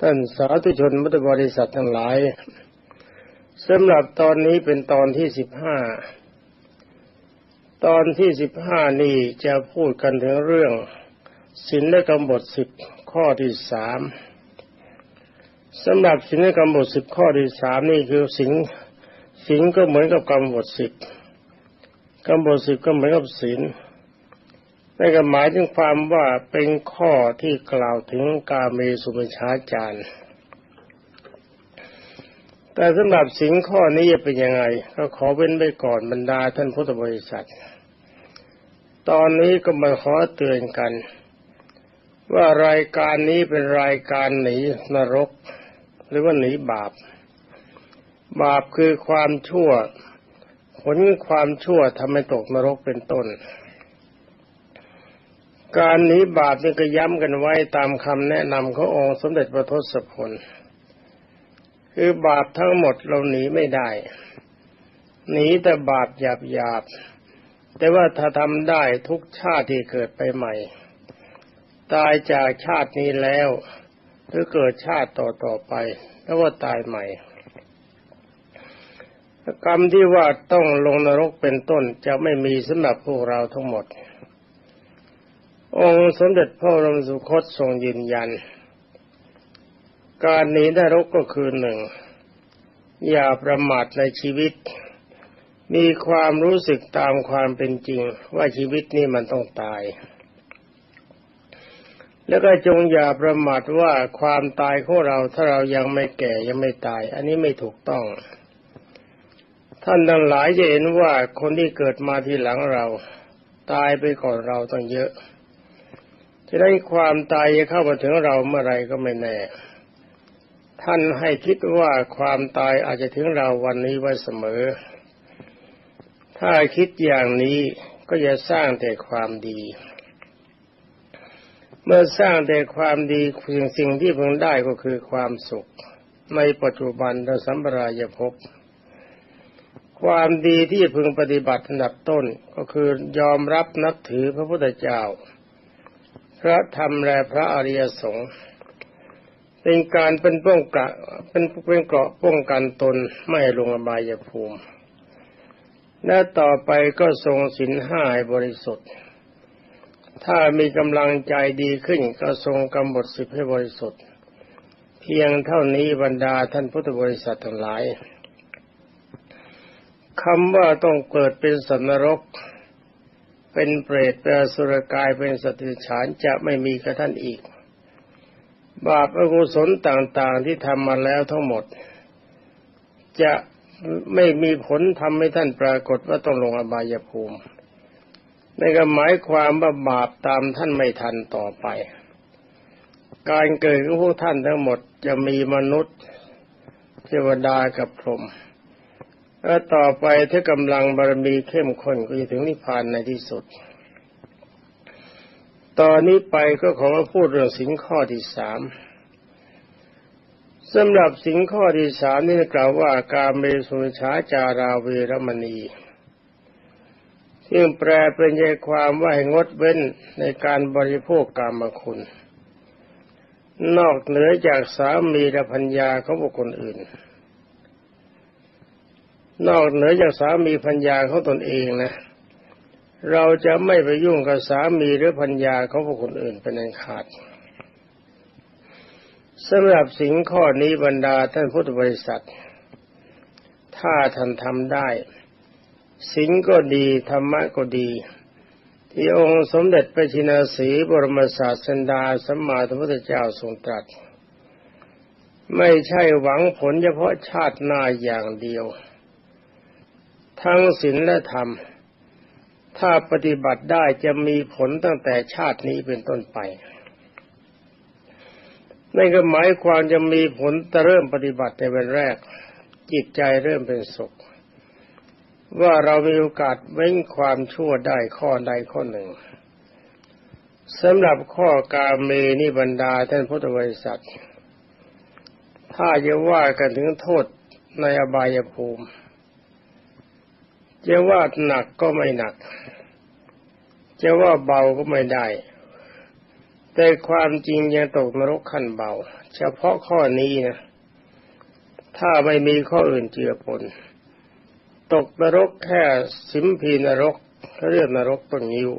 ท่านสาธุชนมุตบริษัททั้งหลายสำหรับตอนนี้เป็นตอนที่สิบห้า ตอนที่สิบห้านี่จะพูดกันถึงเรื่องศีลและกรรมบทสิบข้อที่สามสำหรับศีลและกรรมบทสิบข้อที่สามนี่คือศีลศีลก็เหมือนกับกรรมบทสิบกรรมบทสิบก็เหมือนกับศีล นั่นก็หมายถึงความว่าเป็นข้อที่กล่าวถึงกาเมสุมิชาจารย์แต่สำหรับสิ่งข้อนี้จะเป็นยังไง ก็ขอเว้นไปก่อนบรรดาท่านพุทธบริษัท ตอนนี้ก็มาขอเตือนกัน ว่ารายการนี้เป็นรายการหนีนรก หรือว่าหนีบาป บาปคือความชั่ว ผลความชั่วทำให้ตกนรกเป็นต้น การหนีบาปนี่ก็ย้ำกันไว้ตามคำแนะนำขององค์สมเด็จพระทศพล คือบาปทั้งหมดเราหนีไม่ได้ หนีแต่บาปหยาบหยาบแต่ว่าถ้าทำได้ทุกชาติที่เกิดไปใหม่ ตายจากชาตินี้แล้ว หรือเกิดชาติต่อต่อไป แล้วว่าตายใหม่ กรรมที่ว่าต้องลงนรกเป็นต้นจะไม่มีสำหรับพวกเราทั้งหมด องค์สมเด็จพระรมสุคตทรงยืนยัน การหนีนรกก็คือหนึ่ง อย่าประมาทในชีวิต มีความรู้สึกตามความเป็นจริงว่าชีวิตนี้มันต้องตาย แล้วก็จงอย่าประมาทว่าความตายของเราถ้าเรายังไม่แก่ยังไม่ตาย อันนี้ไม่ถูกต้องท่านทั้งหลายจะเห็นว่าคนที่เกิดมาทีหลังเรา ตายไปก่อนเราต้องเยอะ จะได้ความตายจะเข้ามาถึงเราเมื่อไรก็ไม่แน่ ท่านให้คิดว่าความตายอาจจะถึงเราวันนี้ไว้เสมอ ถ้าคิดอย่างนี้ก็จะสร้างแต่ความดี เมื่อสร้างแต่ความดีสิ่งสิ่งที่พึงได้ก็คือความสุข ในปัจจุบันและสัมปรายภพความดีที่พึงปฏิบัติอันดับต้นก็คือยอมรับนับถือพระพุทธเจ้า พระธรรมและพระอริยสงฆ์เป็นการเป็นป้องกันเป็นเป็นเกราะป้องกันตนไม่ลงอบายภูมิ และต่อไปก็ทรงสินห้าให้บริสุทธิ์ ถ้ามีกำลังใจดีขึ้นก็ทรงกำหนดสิบให้บริสุทธิ์ เพียงเท่านี้บรรดาท่านพุทธบริษัททั้งหลายคำว่าต้องเกิดเป็นสัตว์นรก เป็นเปรตเป็นสุรกายเป็นสติฉานจะไม่มีกับท่านอีก บาปอกุศลต่างๆที่ทำมาแล้วทั้งหมด จะไม่มีผลทำให้ท่านปรากฏว่าต้องลงอบายภูมิในก็หมายความว่าบาปตามท่านไม่ทันต่อไป การเกิดของพวกท่านทั้งหมดจะมีมนุษย์เทวดากับพรหม และต่อไปถ้ากำลังบารมีเข้มข้นก็จะถึงนิพพานในที่สุด ตอนนี้ไปก็ขอมาพูดเรื่องสิงข้อที่สามสำหรับสิงข้อที่สามนี่กล่าวว่าการเมสุชาจาราเวรมณี ซึ่งแปลเป็นใจความว่าให้งดเว้นในการบริโภคกรรมคุณ นอกเหนือจากสามีและพัญญาของบุคคลอื่น นอกเหนือจากสามีพัญญาเของตนเองนะ เราจะไม่ไปยุ่งกับสามีหรือพัญญาเของผู้คนอื่นเป็นอันขาดสำหรับสิ่งข้อนี้บรรดาท่านพุทธบริษัท ถ้าท่านทำได้ สิ่งก็ดีธรรมะก็ดี ที่องค์สมเด็จพระชินสีบรมศาสดาสัมมาสัมพุทธเจ้าทรงตรัส ไม่ใช่หวังผลเฉพาะชาติหน้าอย่างเดียว ทั้งศีลและธรรม ถ้าปฏิบัติได้จะมีผลตั้งแต่ชาตินี้เป็นต้นไปนั่นก็หมายความจะมีผลแต่เริ่มปฏิบัติในวันแรก จิตใจเริ่มเป็นสุข ว่าเรามีโอกาสเว้นความชั่วได้ข้อใดข้อหนึ่งสำหรับข้อกาเมนิบรรดาท่านพุทธบริษัท ถ้าจะว่ากันถึงโทษในอบายภูมิ จะว่าหนักก็ไม่หนัก จะว่าเบาก็ไม่ได้ แต่ความจริงยังตกนรกขั้นเบา เฉพาะข้อนี้นะ ถ้าไม่มีข้ออื่นเจือปนตกนรกแค่สิมพีนรกเขาเรียกนรกต้นยิ้ว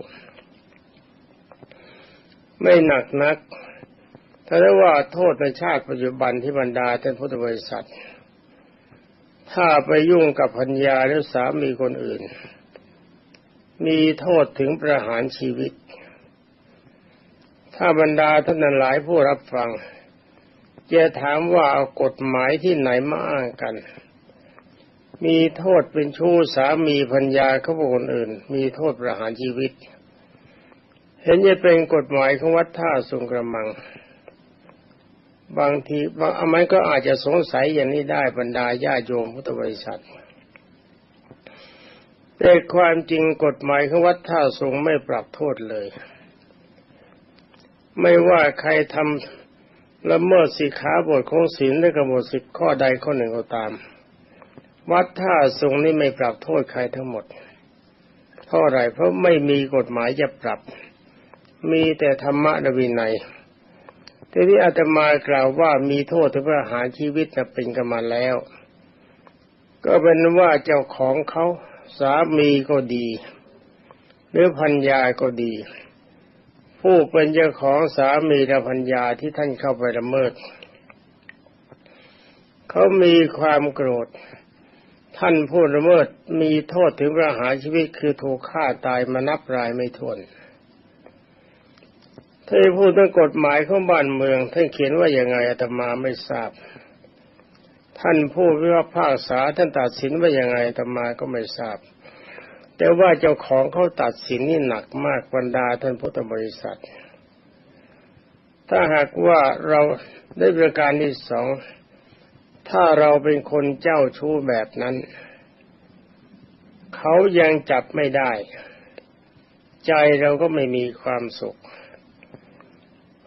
ไม่หนักนักถ้าได้ว่าโทษในชาติปัจจุบันที่บรรดาท่านพุทธบริษัท ถ้าไปยุ่งกับพัญญาหรือสามีคนอื่น มีโทษถึงประหารชีวิต ถ้าบรรดาท่านหลายผู้รับฟัง จะถามว่าเอากฎหมายที่ไหนมาอ้างกัน มีโทษเป็นชู้สามีพัญญาเขาบุคคลอื่น มีโทษประหารชีวิต เห็นจะเป็นกฎหมายของวัดท่าสุงกระมัง บางทีบางอมันก็อาจจะสงสัยอย่างนี้ได้บรรดาญาโยมพุทธบริษัทแต่ความจริงกฎหมายของวัดท่าสงไม่ปรับโทษเลย ไม่ว่าใครทำละเมิดสิขาบทของศีลหรือกำหนดสิบข้อใดข้อหนึ่งก็ตาม วัดท่าสงนี่ไม่ปรับโทษใครทั้งหมดเพราะอะไรเพราะไม่มีกฎหมายจะปรับ มีแต่ธรรมะดวินัย ทีนี้อาตมากล่าวว่ามีโทษถึงประหารชีวิตจะเป็นกันมาแล้ว ก็เป็นว่าเจ้าของเขาสามีก็ดี หรือพัญญาก็ดี ผู้เป็นเจ้าของสามีและพัญญาที่ท่านเข้าไปละเมิดเขามีความโกรธ ท่านผู้ละเมิดมีโทษถึงประหารชีวิตคือถูกฆ่าตายมานับรายไม่ถ้วน ถ้าพูดถึงกฎหมายของบ้านเมืองท่านเขียนว่าอย่างไงอาตมาไม่ทราบ ท่านผู้วิพากษาท่านตัดสินว่าอย่างไงอาตมาก็ไม่ทราบ แต่ว่าเจ้าของเขาตัดสินนี่หนักมากบรรดาท่านพุทธบริษัท ถ้าหากว่าเราได้ประการที่สองถ้าเราเป็นคนเจ้าชู้แบบนั้น เขายังจับไม่ได้ ใจเราก็ไม่มีความสุข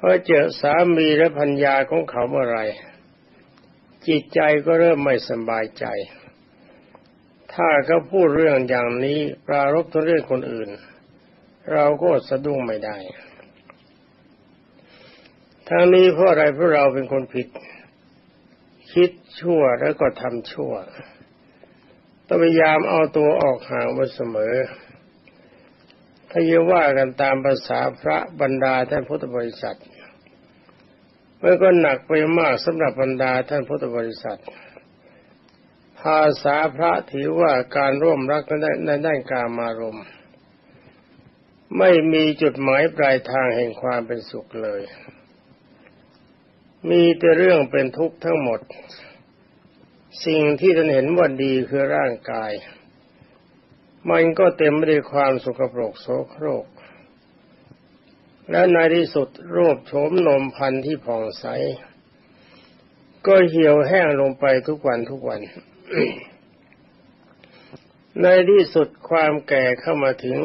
พอเจอสามีและพัญญาของเขาเมื่อไรจิตใจก็เริ่มไม่สบายใจ ถ้าเขาพูดเรื่องอย่างนี้ปรารบตัวเรื่องคนอื่น เราก็สะดุ้งไม่ได้ทั้งนี้เพราะอะไรเพราะเราเป็นคนผิด คิดชั่วแล้วก็ทำชั่วต้องพยายามเอาตัวออกห่างไว้เสมอ ถ้าจะว่ากันตามภาษาพระบรรดาท่านพุทธบริษัทมันก็หนักไปมากสำหรับบรรดาท่านพุทธบริษัท ภาษาพระถือว่าการร่วมรักในด้านการมารมไม่มีจุดหมายปลายทางแห่งความเป็นสุขเลย มีแต่เรื่องเป็นทุกข์ทั้งหมด สิ่งที่ท่านเห็นว่าดีคือร่างกาย มันก็เต็มไปด้วยความสุขปรกโสโครก และในที่สุดรูปโฉมนมพันธุ์ที่ผ่องใส ก็เหี่ยวแห้งลงไปทุกวันทุกวัน ในที่สุดความแก่เข้ามาถึง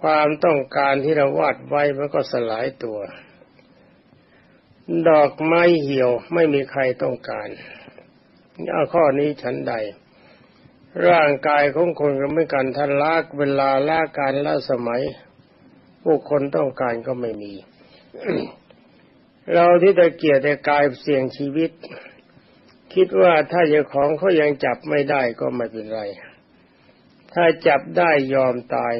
ความต้องการที่เราวาดไว้มันก็สลายตัว ดอกไม้เหี่ยวไม่มีใครต้องการเอาข้อนี้ฉันใด ร่างกายของคนก็ไม่กันท่านลากเวลาลากการละสมัยผู้คนต้องการก็ไม่มี เราที่ตะเกียรแต่กายเสี่ยงชีวิต คิดว่าถ้าเจ้าของเขายังจับไม่ได้ก็ไม่เป็นไร ถ้าจับได้ยอมตาย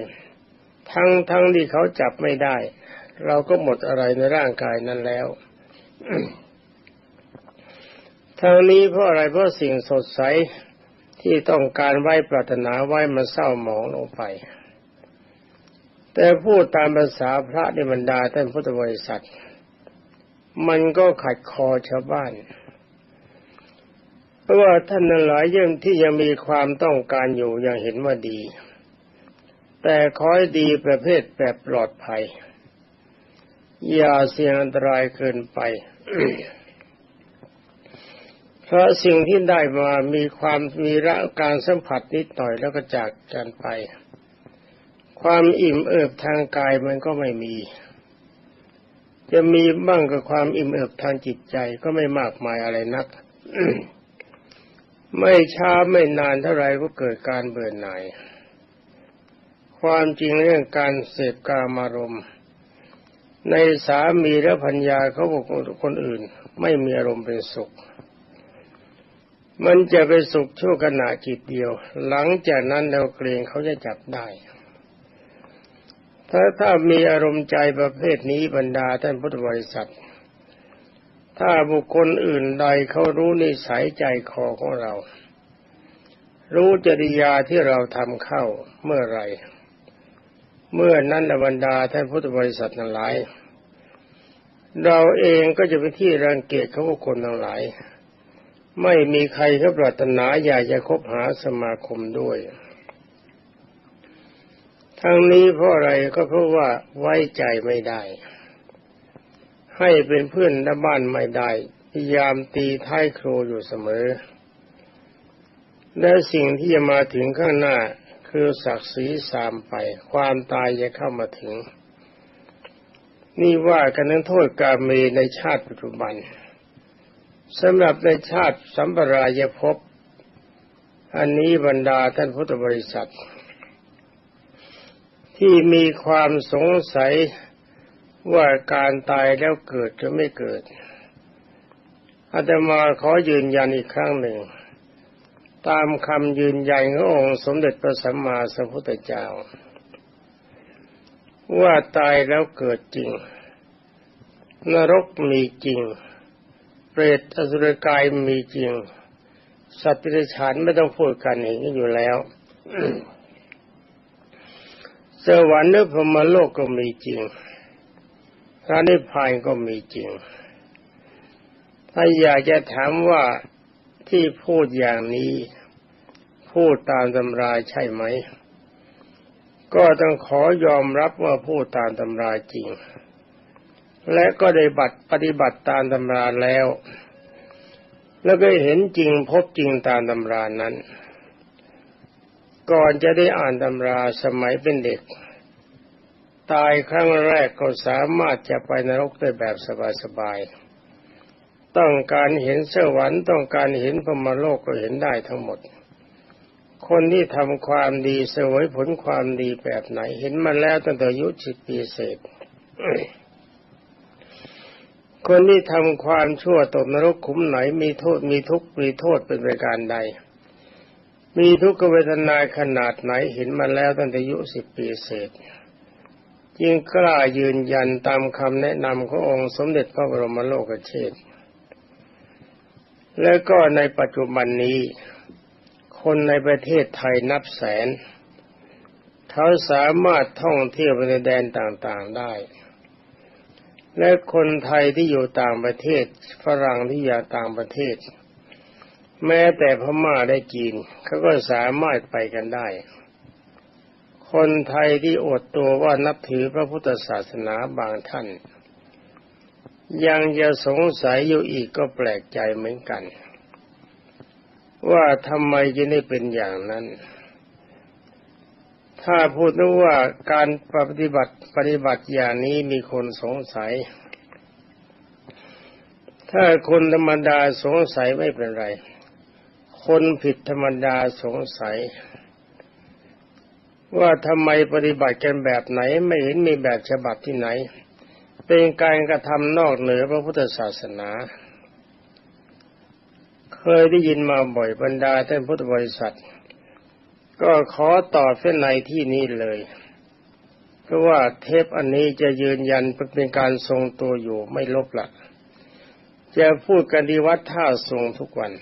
ทั้งทั้งที่เขาจับไม่ได้ เราก็หมดอะไรในร่างกายนั้นแล้วทางนี้เพราะอะไรเพราะสิ่งสดใส ที่ต้องการไว้ปรารถนาไว้มันเศร้าหมองลงไป แต่พูดตามภาษาพระในบรรดาท่านพุทธบริษัท มันก็ขัดคอชาวบ้าน เพราะว่าท่านนั้นหลายยังที่ยังมีความต้องการอยู่ยังเห็นว่าดี แต่คอยดีประเภทแบบปลอดภัย อย่าเสี่ยงอันตรายเกินไป เพราะสิ่งที่ได้มามีความมีระการสัมผัสนิดหน่อยแล้วก็จากกันไป ความอิ่มเอิบทางกายมันก็ไม่มี จะมีบ้างกับความอิ่มเอิบทางจิตใจก็ไม่มากมายอะไรนัก ไม่ช้าไม่นานเท่าไรก็เกิดการเบื่อหน่าย ความจริงเรื่องการเสพกามารมณ์ในสามีและพัญญาเขาบอกคนอื่น ไม่มีอารมณ์เป็นสุข มันจะเป็นสุขชั่วขณะจิตเดียว หลังจากนั้นเราเกรงเขาจะจับได้ ถ้าถ้ามีอารมณ์ใจประเภทนี้บรรดาท่านพุทธบริษัท ถ้าบุคคลอื่นใดเขารู้นิสัยใจคอของเรา รู้จริยาที่เราทำเข้าเมื่อไร เมื่อนั้นบรรดาท่านพุทธบริษัททั้งหลาย เราเองก็จะเป็นที่รังเกียจเของบุคคลทั้งหลาย ไม่มีใครเขาปรารถนาอยากจะคบหาสมาคมด้วย ทั้งนี้เพราะอะไรก็เพราะว่าไว้ใจไม่ได้ ให้เป็นเพื่อนและบ้านไม่ได้ พยายามตีท้ายครูอยู่เสมอ และสิ่งที่จะมาถึงข้างหน้าคือศักดิ์ศรีสามไป ความตายจะเข้ามาถึง นี่ว่ากันนั้นโทษกาเมในชาติปัจจุบัน สำหรับในชาติสัมปรายภพอันนี้บรรดาท่านพุทธบริษัท ที่มีความสงสัยว่าการตายแล้วเกิดจะไม่เกิดอาตมาขอยืนยันอีกครั้งหนึ่ง ตามคำยืนยันขององค์สมเด็จพระสัมมาสัมพุทธเจ้า ว่าตายแล้วเกิดจริง นรกมีจริง เปรตอสุรกายมีจริง สัตว์ปิรฉานไม่ต้องพูดกันเห็นอยู่แล้วสวรรค์หรือพรมโลกก็มีจริงพระนิพพานก็มีจริง ถ้าอยากจะถามว่าที่พูดอย่างนี้ พูดตามตำราใช่ไหม ก็ต้องขอยอมรับว่าพูดตามตำราจริง และก็ได้บัตรปฏิบัติตามตำราแล้ว แล้วก็เห็นจริงพบจริงตามตำรานั้น ก่อนจะได้อ่านตำราสมัยเป็นเด็ก ตายครั้งแรกก็สามารถจะไปนรกได้แบบสบายๆ ต้องการเห็นสวรรค์ต้องการเห็นพรมโลกก็เห็นได้ทั้งหมด คนที่ทำความดีสวยผลความดีแบบไหน เห็นมาแล้วตั้งแต่อายุสิบปีเศษ คนที่ทำความชั่วตกนรกขุมไหนมีโทษมีทุกข์มีโทษเป็นประการใด มีทุกขเวทนาขนาดไหนเห็นมาแล้วตั้งแต่อายุสิบปีเศษจึงกล้ายืนยันตามคำแนะนำขององค์สมเด็จพระบรมโลกเชษแล้วก็ในปัจจุบันนี้ คนในประเทศไทยนับแสน เขาสามารถท่องเที่ยวไปในแดนต่างๆได้ และคนไทยที่อยู่ต่างประเทศ ฝรั่งที่อยู่ต่างประเทศ แม้แต่พม่าได้จีนเขาก็สามารถไปกันได้ คนไทยที่อดตัวว่านับถือพระพุทธศาสนาบางท่าน ยังจะสงสัยอยู่อีกก็แปลกใจเหมือนกัน ว่าทำไมจะได้เป็นอย่างนั้น ถ้าพูดว่าการปฏิบัติปฏิบัติอย่างนี้มีคนสงสัย ถ้าคนธรรมดาสงสัยไม่เป็นไร คนผิดธรรมดาสงสัย ว่าทำไมปฏิบัติกันแบบไหนไม่เห็นมีแบบฉบับที่ไหน เป็นการกระทำนอกเหนือพระพุทธศาสนา เคยได้ยินมาบ่อยบรรดาท่านพุทธบริษัท ก็ขอตอบเส้นในที่นี้เลย เพราะว่าเทปอันนี้จะยืนยันเป็นการทรงตัวอยู่ไม่ลบละจะพูดกันดีวัดท่าทรงทุกวัน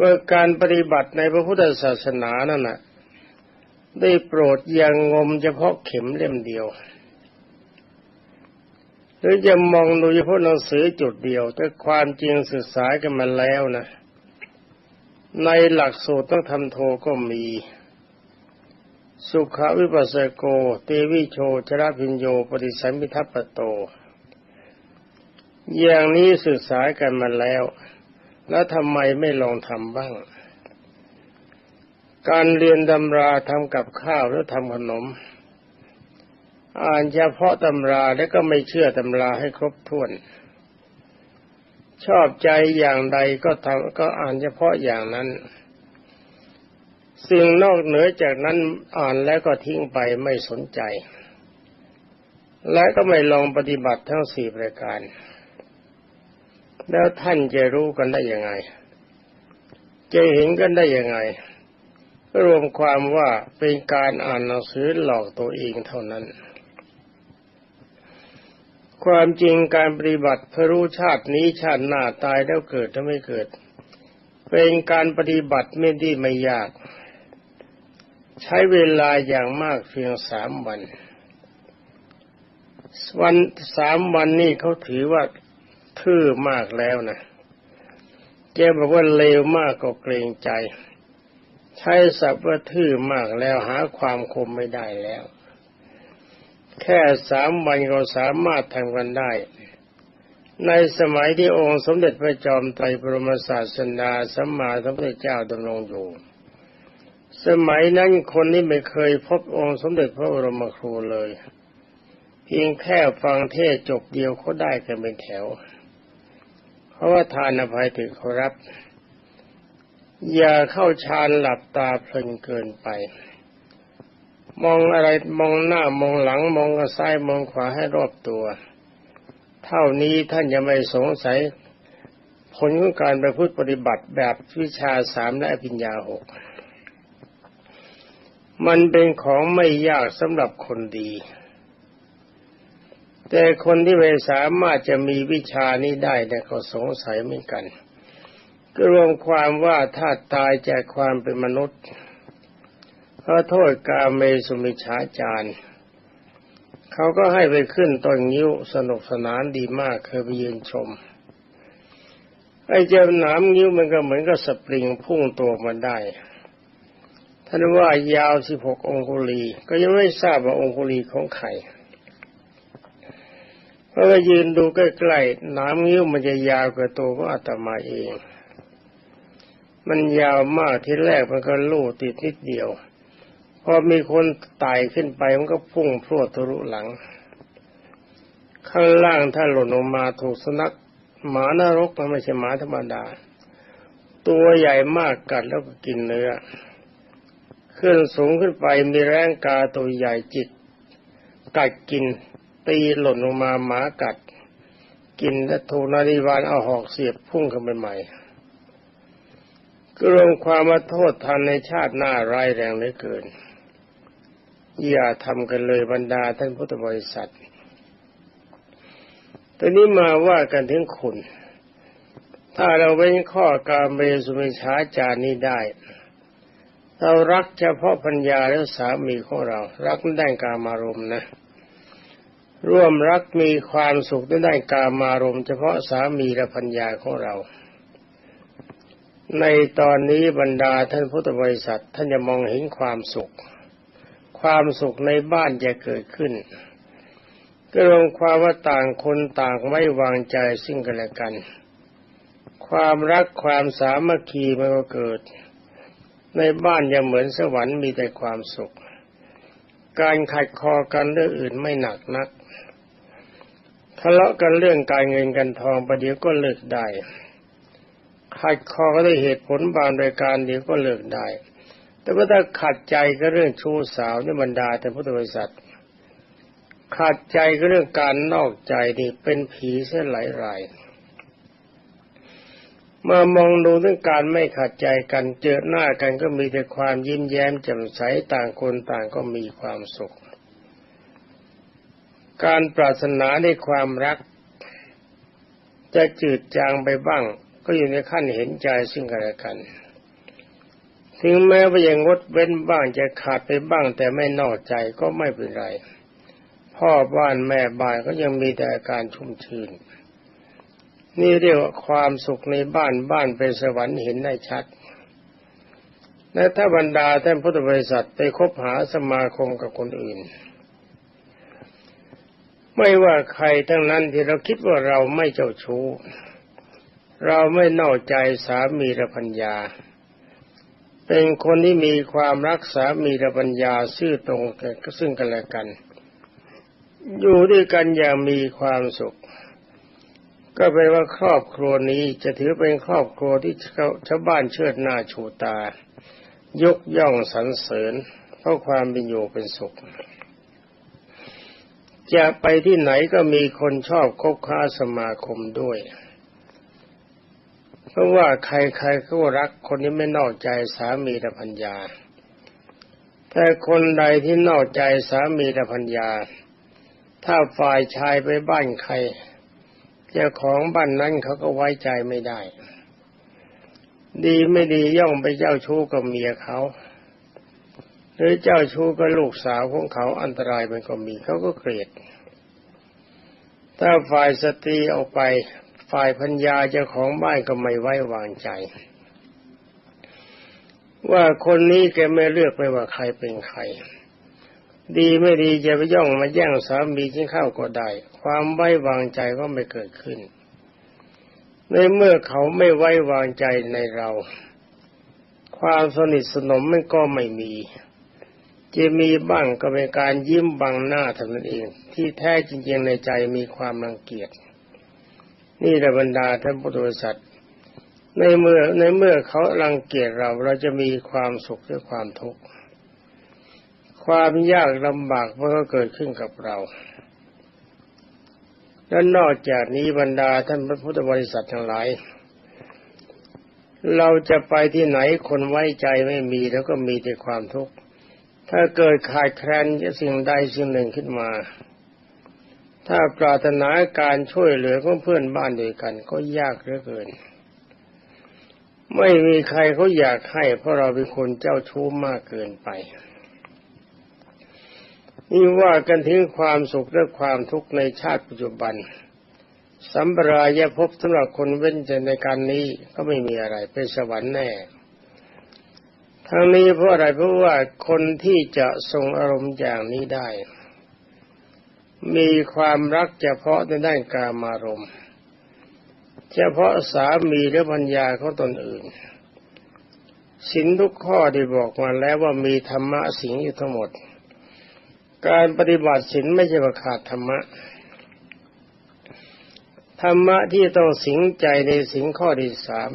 ว่าการปฏิบัติในพระพุทธศาสนานั่นนะได้โปรดยังงมเฉพาะเข็มเล่มเดียว หรือจะมองดูเฉพาะหนังสือจุดเดียว แต่ความจริงศึกษากันมาแล้วนะ ในหลักสูตรต้องทำโทก็มี สุขวิปัสสโก เตวิโชชราพิญโย ปฏิสัมพิทัปโต อย่างนี้ศึกษากันมาแล้ว แล้วทำไมไม่ลองทำบ้าง การเรียนตำราทำกับข้าวหรือทำขนม อ่านเฉพาะตำราแล้วก็ไม่เชื่อตำราให้ครบถ้วน ชอบใจอย่างใดก็ทำก็อ่านเฉพาะอย่างนั้น สิ่งนอกเหนือจากนั้นอ่านแล้วก็ทิ้งไปไม่สนใจ และก็ไม่ลองปฏิบัติทั้งสี่ประการ แล้วท่านจะรู้กันได้ยังไง จะเห็นกันได้ยังไง รวมความว่าเป็นการอ่านหนังสือหลอกตัวเองเท่านั้น ความจริงการปฏิบัติเพื่อรู้ชาตินี้ชาติหน้าตายแล้วเกิดถ้าไม่เกิด เป็นการปฏิบัติไม่ดีไม่ยาก ใช้เวลาอย่างมากเพียงสามวัน วันสามวันนี่เขาถือว่าทื่อมากแล้วนะแกบอกว่าเลวมากก็เกรงใจ ใช้สับว่าทื่อมากแล้วหาความคมไม่ได้แล้ว แค่สามวันก็สามารถทำกันได้ ในสมัยที่องค์สมเด็จพระจอมไตรบรมศาสดาสัมมาสัมพุทธเจ้าดำรงอยู่ สมัยนั้นคนที่ไม่เคยพบองค์สมเด็จพระบรมครูเลย เพียงแค่ฟังเทศจบเดียวเขาได้กันเป็นแถว เพราะว่าทานอภัยถือเขารับ อย่าเข้าฌานหลับตาเพลินเกินไป มองอะไรมองหน้ามองหลังมองซ้ายมองขวาให้รอบตัว เท่านี้ท่านจะไม่สงสัยผลของการประพฤติปฏิบัติแบบวิชาสามและอภิญญาหกมันเป็นของไม่ยากสำหรับคนดี แต่คนที่ไม่สามารถจะมีวิชานี้ได้เนี่ยก็สงสัยเหมือนกัน ก็รวมความว่าถ้าตายจากความเป็นมนุษย์ ขอโทษกาเมสุมิชาจารย์เขาก็ให้ไปขึ้นต้นงิ้วสนุกสนานดีมากเคยไปยืนชม ไอ้เจ้าหนามงิ้วมันก็เหมือนกับสปริงพุ่งตัวมาได้ ท่านว่ายาวสิบหกองคุลี ก็ยังไม่ทราบว่าองคุลีของใครเพราะว่ายืนดูใกล้ๆหนามงิ้วมันจะยาวกว่าตัวของอาตมาเอง มันยาวมากที่แรกมันก็ลู่ติดนิดเดียว อมีคนไต่ขึ้นไปมันก็พุ่งพรวดทะลุหลัง ข้างล่างถ้าหล่นลงมาถูกสนักหมานรกมันไม่ใช่หมาธรรมดา ตัวใหญ่มากกัดแล้วก็กินเนื้อขึ้นสูงขึ้นไปมีแรงกาตัวใหญ่จิก กัดกิน ตีหล่นลงมาหมากัด กินและถูกนาฬิวานเอาหอกเสียบพุ่งขึ้นไปใหม่ก็รวมความมาโทษทันในชาติหน้าร้ายแรงเหลือเกิน อย่าทำกันเลยบรรดาท่านพุทธบริษัทตอนนี้มาว่ากันถึงคุณ ถ้าเราเว้นข้อการเบสุมิชาจานี้ได้ เรารักเฉพาะพัญญาและสามีของเรา รักได้กามารมณ์นะ ร่วมรักมีความสุขได้กามารมณ์เฉพาะสามีและพัญญาของเรา ในตอนนี้บรรดาท่านพุทธบริษัทท่านจะมองเห็นความสุข ความสุขในบ้านจะเกิดขึ้น ก็รวมความว่าต่างคนต่างไม่วางใจซึ่งกันและกัน ความรักความสามัคคีมันก็เกิด ในบ้านยังเหมือนสวรรค์มีแต่ความสุข การขัดคอกันเรื่องอื่นไม่หนักนักทะเลาะกันเรื่องการเงินกันทองประเดี๋ยวก็เลิกได้ขัดคอก็ได้เหตุผลบางรายการเดี๋ยวก็เลิกได้ แต่ว่าถ้าขัดใจก็เรื่องชู้สาวในบรรดาแต่พุทธบริษัทขาดใจก็เรื่องการนอกใจนี่เป็นผีเส้นหลายรายมามองดูเรื่องการไม่ขัดใจกันเจอหน้ากันก็มีแต่ความยิ้มแย้มแจ่มใสต่างคนต่างก็มีความสุข การปรารถนาในความรัก จะจืดจางไปบ้าง ก็อยู่ในขั้นเห็นใจซึ่งกันและกัน ถึงแม้ว่ายังงดเว้นบ้างจะขาดไปบ้างแต่ไม่นอกใจก็ไม่เป็นไร พ่อบ้านแม่บ้านก็ยังมีแต่การชุ่มชื่น นี่เรียกว่าความสุขในบ้านบ้านเป็นสวรรค์เห็นได้ชัด และถ้าบรรดาท่านพุทธบริษัทไปคบหาสมาคมกับคนอื่น ไม่ว่าใครทั้งนั้นที่เราคิดว่าเราไม่เจ้าชู้ เราไม่นอกใจสามีระพัญญา เป็นคนที่มีความรักสามีระพัญญาซื่อตรงกันซึ่งกันและกัน อยู่ด้วยกันอย่างมีความสุข ก็แปลว่าครอบครัวนี้จะถือเป็นครอบครัวที่ชาวบ้านเชิดหน้าชูตา ยกย่องสรรเสริญ เพราะความเป็นอยู่เป็นสุข จะไปที่ไหนก็มีคนชอบคบค้าสมาคมด้วย ราะว่าใครๆก็รักคนนี้ไม่นอกใจสามีและพัญญา แต่คนใดที่นอกใจสามีและพัญญา ถ้าฝ่ายชายไปบ้านใครเจ้าของบ้านนั้นเขาก็ไว้ใจไม่ได้ ดีไม่ดีย่องไปเจ้าชู้กับเมียเขา หรือเจ้าชู้กับลูกสาวของเขาอันตรายมันก็มีเขาก็เกลียด ถ้าฝ่ายสตรีออกไป ฝ่ายพัญญาเจ้าของบ้านก็ไม่ไว้วางใจ ว่าคนนี้แกไม่เลือกไปว่าใครเป็นใคร ดีไม่ดีจะไปย่องมาแย่งสามีที่เข้าก็ได้ ความไว้วางใจก็ไม่เกิดขึ้น ในเมื่อเขาไม่ไว้วางใจในเรา ความสนิทสนมมันก็ไม่มีจะมีบ้างก็เป็นการยิ้มบังหน้าเท่านั้นเอง ที่แท้จริงๆในใจมีความรังเกียจ นี่แหละบรรดาท่านพุทธบริษัทในเมื่อในเมื่อเขารังเกียจเราเราจะมีความสุขหรือความทุกข์ความยากลำบากมันก็เกิดขึ้นกับเรา และนอกจากนี้บรรดาท่านพระพุทธบริษัททั้งหลาย เราจะไปที่ไหนคนไว้ใจไม่มีแล้วก็มีแต่ความทุกข์ถ้าเกิดขาดแคลนสิ่งใดสิ่งหนึ่งขึ้นมา ถ้าปรารถนาการช่วยเหลือของเพื่อนบ้านด้วยกัน ก็ยากเหลือเกิน ไม่มีใครเขาอยากให้ เพราะเราเป็นคนเจ้าชู้มากเกินไปนี่ว่ากันถึงความสุขและความทุกข์ในชาติปัจจุบัน สัมปรายภพสำหรับคนเว้นจากในการนี้ก็ไม่มีอะไรเป็นสวรรค์แน่ทั้งนี้เพราะอะไรเพราะว่าคนที่จะทรงอารมณ์อย่างนี้ได้ มีความรักเฉพาะในด้านกามารมณ์เฉพาะสามีและพัญญาของตนอื่นสินทุกข้อที่บอกมาแล้วว่ามีธรรมะสิงอยู่ทั้งหมด การปฏิบัติสินไม่ใช่ว่าขาดธรรมะ ธรรมะที่ต้องสิงใจในสิงข้อที่สาม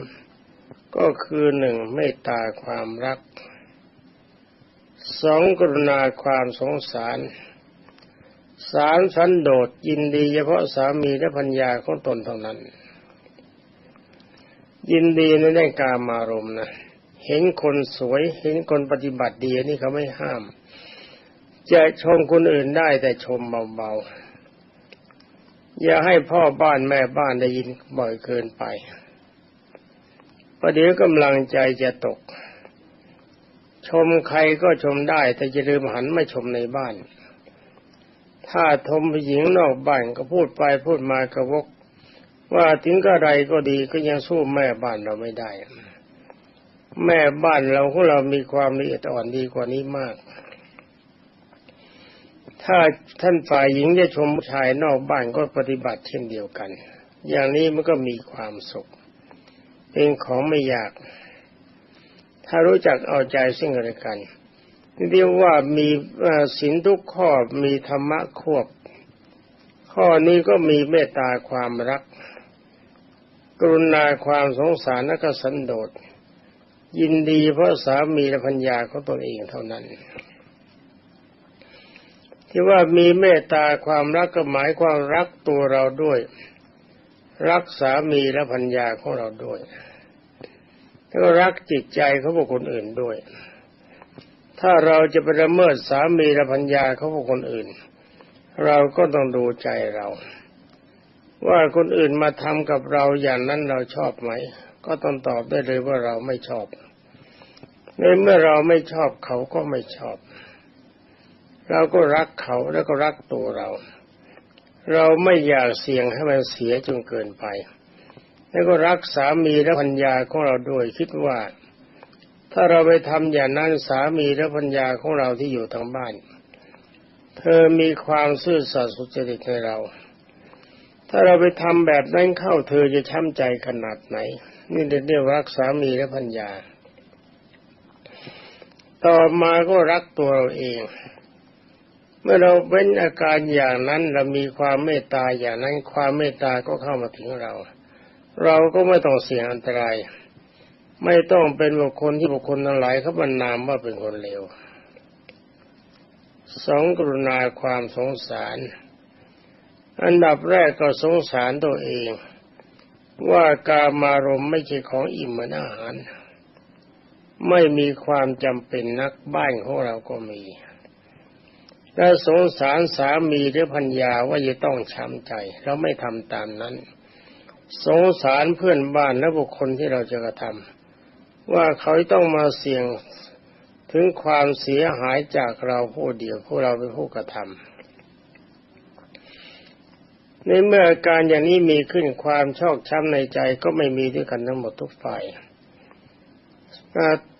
ก็คือหนึ่งเมตตาความรักสองกรุณาความสงสาร สามสันโดษยินดีเฉพาะสามีและพัญญาของตนเท่านั้น ยินดีในได้การมารมนะเห็นคนสวยเห็นคนปฏิบัติดีนี่เขาไม่ห้าม จะชมคนอื่นได้แต่ชมเบาๆ อย่าให้พ่อบ้านแม่บ้านได้ยินบ่อยเกินไปประเดี๋ยวกำลังใจจะตก ชมใครก็ชมได้แต่จะลืมหันมาชมในบ้าน ถ้าทมผู้หญิงนอกบ้านก็พูดไปพูดมากระวก ว่าถึงกระไรก็ดีก็ยังสู้แม่บ้านเราไม่ได้ แม่บ้านเราของเรามีความละเอียดอ่อนดีกว่านี้มาก ถ้าท่านฝ่ายหญิงจะชมผู้ชายนอกบ้านก็ปฏิบัติเช่นเดียวกัน อย่างนี้มันก็มีความสุขเป็นของไม่ยาก ถ้ารู้จักเอาใจซึ่งกันและกัน เรียกว่ามีศีลทุกข้อมีธรรมะควบ ข้อนี้ก็มีเมตตาความรัก กรุณาความสงสารและก็สันโดษยินดีเพราะสามีและพัญญาของตนเองเท่านั้น ที่ว่ามีเมตตาความรักก็หมายความรักตัวเราด้วย รักสามีและพัญญาของเราด้วย แล้วก็รักจิตใจเขาบุคคลอื่นด้วย ถ้าเราจะไปละเมิดสามีและพัญญาเขาบุคคลอื่น เราก็ต้องดูใจเรา ว่าคนอื่นมาทำกับเราอย่างนั้นเราชอบไหม ก็ต้องตอบได้เลยว่าเราไม่ชอบในเมื่อเราไม่ชอบเขาก็ไม่ชอบ เราก็รักเขาแล้วก็รักตัวเรา เราไม่อยากเสี่ยงให้มันเสียจนเกินไป แล้วก็รักสามีและพัญญาของเราด้วยคิดว่า ถ้าเราไปทำอย่างนั้นสามีและพัญญาของเราที่อยู่ทางบ้าน เธอมีความซื่อสัตย์สุจริตในเรา ถ้าเราไปทำแบบนั้นเข้าเธอจะช้ำใจขนาดไหน นี่เรียกรักสามีและพัญญา ต่อมาก็รักตัวเราเอง เมื่อเราเป็นอาการอย่างนั้นเรามีความเมตตาอย่างนั้นความเมตตาก็เข้ามาถึงเรา เราก็ไม่ต้องเสี่ยงอันตราย ไม่ต้องเป็นบุคคลที่บุคคลทั้งหลายเขาบรรนามว่าเป็นคนเลวสองกรุณาความสงสาร อันดับแรกก็สงสารตัวเอง ว่ากามารมไม่ใช่ของอิ่มเหมือนอาหาร ไม่มีความจำเป็นนักบ้านของเราก็มีและสงสารสามีหรือพัญญาว่าจะต้องช้ำใจเราไม่ทำตามนั้น สงสารเพื่อนบ้านและบุคคลที่เราจะกระทำ ว่าเขาต้องมาเสี่ยงถึงความเสียหายจากเราผู้เดียวผู้เราเป็นผู้กระทำในเมื่ออาการอย่างนี้มีขึ้นความชอกช้ำในใจก็ไม่มีด้วยกันทั้งหมดทุกฝ่าย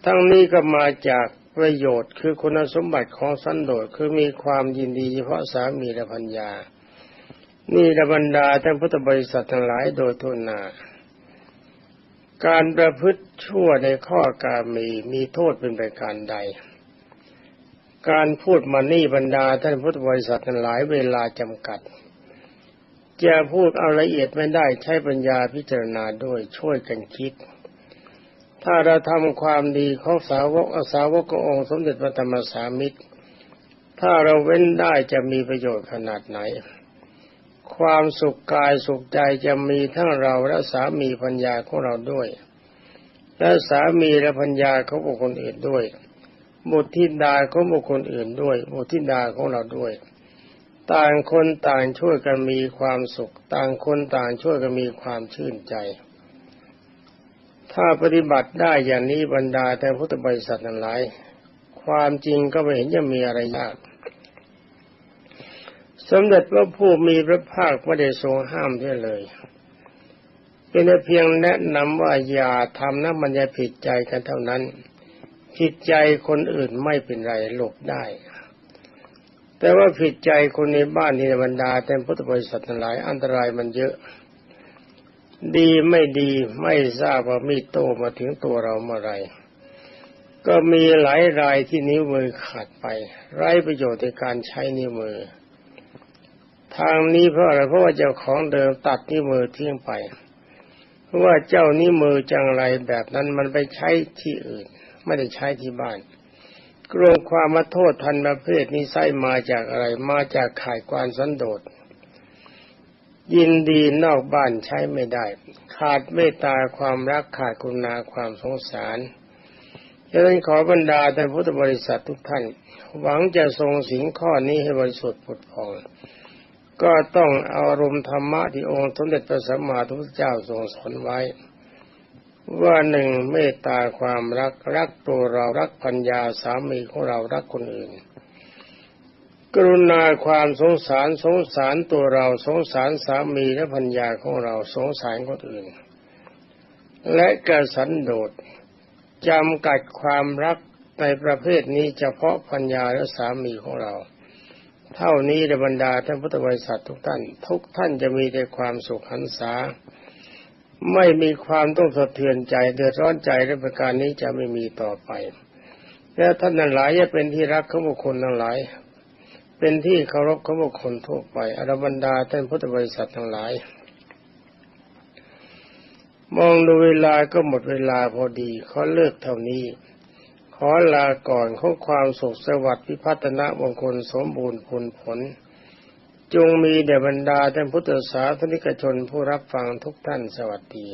ทั้งนี้ก็มาจากประโยชน์คือคุณสมบัติของสันโดษคือมีความยินดีเฉพาะสามีและพัญญานี่ระบรรดาท่านพุทธบริษัททั้งหลายโดยทุนนา การประพฤติชั่วในข้อการมีมีโทษเป็นประการใด การพูดมานี่บรรดาท่านพุทธบริษัทหลายเวลาจำกัด จะพูดเอาละเอียดไม่ได้ใช้ปัญญาพิจารณาด้วยช่วยกันคิด ถ้าเราทำความดีของสาวกอสาวกองค์สมเด็จพระธรรมสามิตร ถ้าเราเว้นได้จะมีประโยชน์ขนาดไหน ความสุขกายสุขใจจะมีทั้งเราและสามีพัญญาของเราด้วย และสามีและพัญญาของบุคคลอื่นด้วย บุตรธิดาของบุคคลอื่นด้วย บุตรธิดาของเราด้วย ต่างคนต่างช่วยกันมีความสุข ต่างคนต่างช่วยกันมีความชื่นใจ ถ้าปฏิบัติได้อย่างนี้บรรดาแต่พุทธบริษัทนั้นหลาย ความจริงก็ไม่เห็นจะมีอะไรยาก สมเด็จพระผู้มีพระภาคไม่ได้ทรงห้ามด้วยเลย เป็นเพียงแนะนำว่าอย่าทำนะมันจะผิดใจกันเท่านั้น ผิดใจคนอื่นไม่เป็นไรหลบได้ แต่ว่าผิดใจคนในบ้านที่บรรดาแต่พุทธบริษัทหลายอันตรายมันเยอะ ดีไม่ดีไม่ทราบว่ามีโตมาถึงตัวเราเมื่อไรก็มีหลายรายที่นิ้วมือขาดไป ไร้ประโยชน์ในการใช้นิ้วมือ ทางนี้เพราะอะไรเพราะว่าเจ้าของเดิมตัดนิ้วมือทิ้งไป เพราะว่าเจ้านิ้วมือจังไรแบบนั้นมันไปใช้ที่อื่น ไม่ได้ใช้ที่บ้านกลัวความมาโทษทันประเภทนี้ไส้มาจากอะไร มาจากขายความสันโดษยินดีนอกบ้านใช้ไม่ได้ ขาดเมตตาความรักขาดกุณาความสงสารฉะนั้นขอบรรดาท่านพุทธบริษัททุกท่าน หวังจะทรงสิงข้อนี้ให้บริสุทธิ์ผุดพอง ก็ต้องเอารมณ์ธรรมะที่องค์สมเด็จพระสัมมาสัมพุทธเจ้าทรงสอนไว้ ว่าหนึ่งเมตตาความรักรักตัวเรารักพัญญาสามีของเรารักคนอื่น กรุณาความสงสารสงสารตัวเราสงสารสามีและพัญญาของเราสงสารคนอื่น และกระสันโดษจำกัดความรักในประเภทนี้เฉพาะพัญญาและสามีของเรา เท่านี้ในบรรดาท่านพุทธบริษัททุกท่าน ทุกท่านจะมีแต่ความสุขหันษา ไม่มีความต้องสะเทือนใจเดือดร้อนใจในประการนี้จะไม่มีต่อไป และท่านนั้นหลายจะเป็นที่รักของบุคคลทั้งหลาย เป็นที่เคารพของบุคคลทั่วไปอรบรรดาท่านพุทธบริษัททั้งหลาย มองดูเวลาก็หมดเวลาพอดีขอเลิกเท่านี้ ขอลาก่อนขอความสุขสวัสดิ์พิพัฒนามงคลสมบูรณ์ผลผล จงมีแด่บรรดาท่านพุทธศาสนิกชนผู้รับฟังทุกท่านสวัสดี